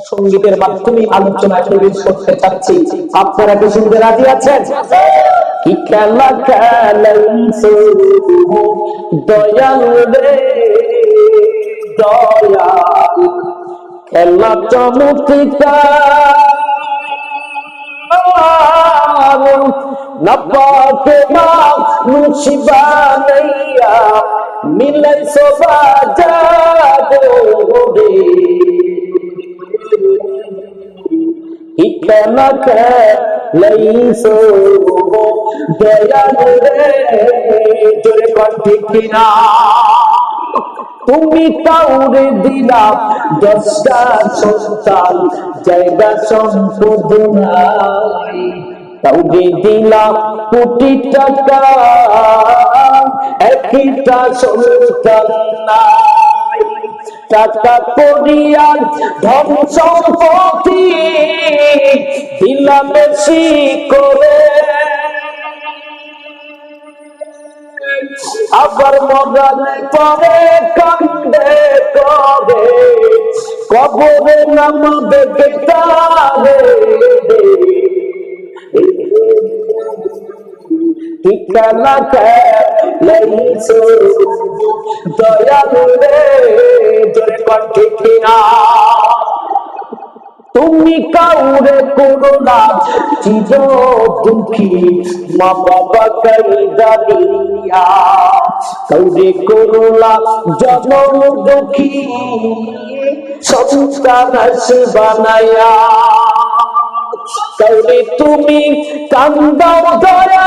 সঙ্গীতের মাধ্যমে আলোচনা প্রবেশ করতে চাচ্ছি। আপনারা কি শুনতে রাজি আছেন? খেলা দয়াল রে, দয়াল। খেলা চমৎকার। না পাকে না মুসিবানাইয়া মিলাই সোবা ইকনক লইসো দয়াল রে জোরে কণ্ঠে কিনা? তুমি কাউরে দিলা দশটা সন্তান, জায়গা সম্পদ কাউরে দিলা কোটি টাকা একটা সন্তান নাই। টাকা করিয়ার ধন সম্পত্তি দিলাম বেশি করে। আবার মজার পরে কান্দে করে। কবরে নাম দেখে তারে ঠিকানা লইছো দয়ালু রে জোরে কণ্ঠে কিনা তুমি কাউরে করো না চির দুঃখী, মা বাবা দিয়া কাউরে করো না দুঃখী, সন্তান বানায়া। কাউরে তুমি কান্দাও দয়া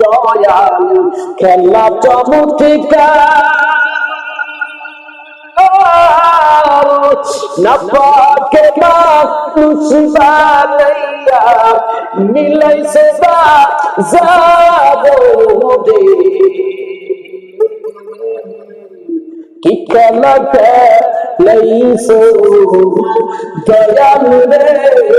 দয়াল, খেলা চমৎকার। নপাকে মানুষ বানাইয়া মিলাইছে বা যাব রে। কি খেলা খেলাইছো দয়াল রে।